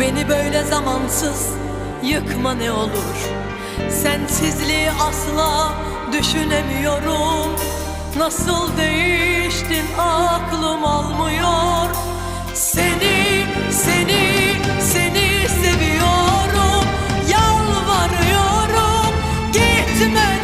Beni böyle zamansız yıkma ne olur. Sensizliği asla düşünemiyorum. Nasıl değiştin aklım almıyor. Seni, seni, seni seviyorum. Yalvarıyorum gitme